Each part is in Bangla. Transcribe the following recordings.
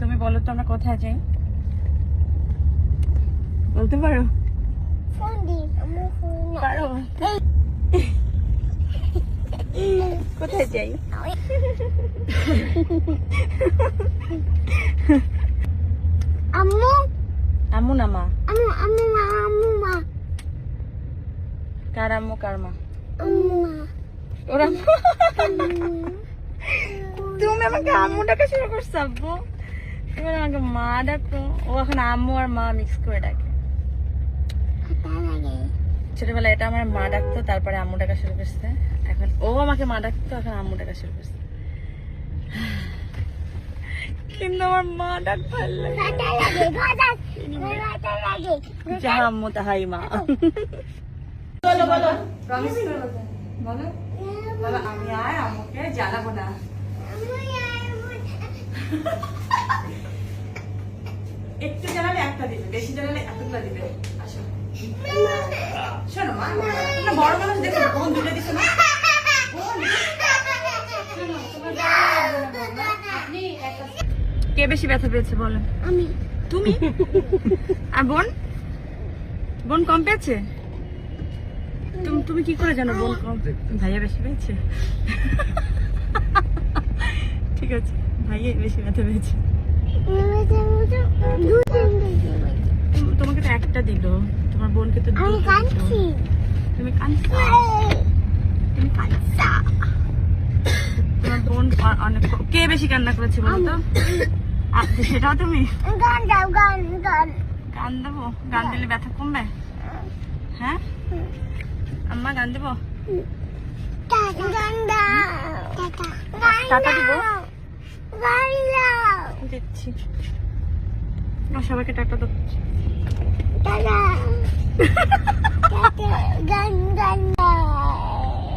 তুমি বলো তো আমরা কোথায় যাই? বলতে পারো? কোথায় যাই? আম্মু। আম্মু না মা? আম্মু আম্মু মা আম্মু মা। কার আম্মু কার মা? আম্মু মা। ওরা তুমি আমাকে আম্মু ডাকা শুরু করছ আব্বু। এবার আমাকে মা ডাকো ও এখন আম্মু আর মা মিক্স করে ডাকে। ছোটবেলায় এটা আমার মা ডাকতো তারপরে আম্মু ডাকা শুরু করছে। এখন ও আমাকে মা ডাকতো এখন আম্মু ডাকা শুরু করছে। কিন্তু আমার মা ডাক ভালো লাগে। যাহা আম্মু তাহাই মা। বলো বলো। প্রমিস করে বলো। বলো আমি আর আম্মুকে জ্বালাবো না। একটু জ্বালালে একটা দিবে বেশি এতগুলো দিবে। আসো। শোনো মা বড় মানুষ দেখো বোন দুটো দিছো না? কে বেশি ব্যথা পেয়েছে বলো? আমি। তুমি? আর বোন? বোন কম পেয়েছে? তুমি তুমি কি করে জানো বোন কম? ভাইয়া বেশি পেয়েছে? ঠিক আছে। ভাইয়া বেশি ব্যথা পেয়েছে। তোমাকে তো একটা দিল তোমার বোনকে তো কাঁদছি। তুমি কাঁদছো? তোমার বোন অনেক কে বেশি কান্না করেছে বলো তো? সেটাও তুমি? গান দাও গান গান। গান দেবো? গান দিলে ব্যথা কমবে? হ্যাঁ? আম্মা গান দেবো? টাটা দিব? দিচ্ছি। ও, সবাইকে টাটা দাও।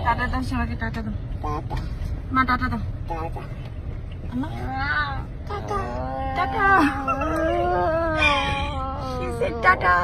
টাটা দাও সবাইকে টাটা দাও। মা টাটা দাও। টাটা। টাটা। টাটা।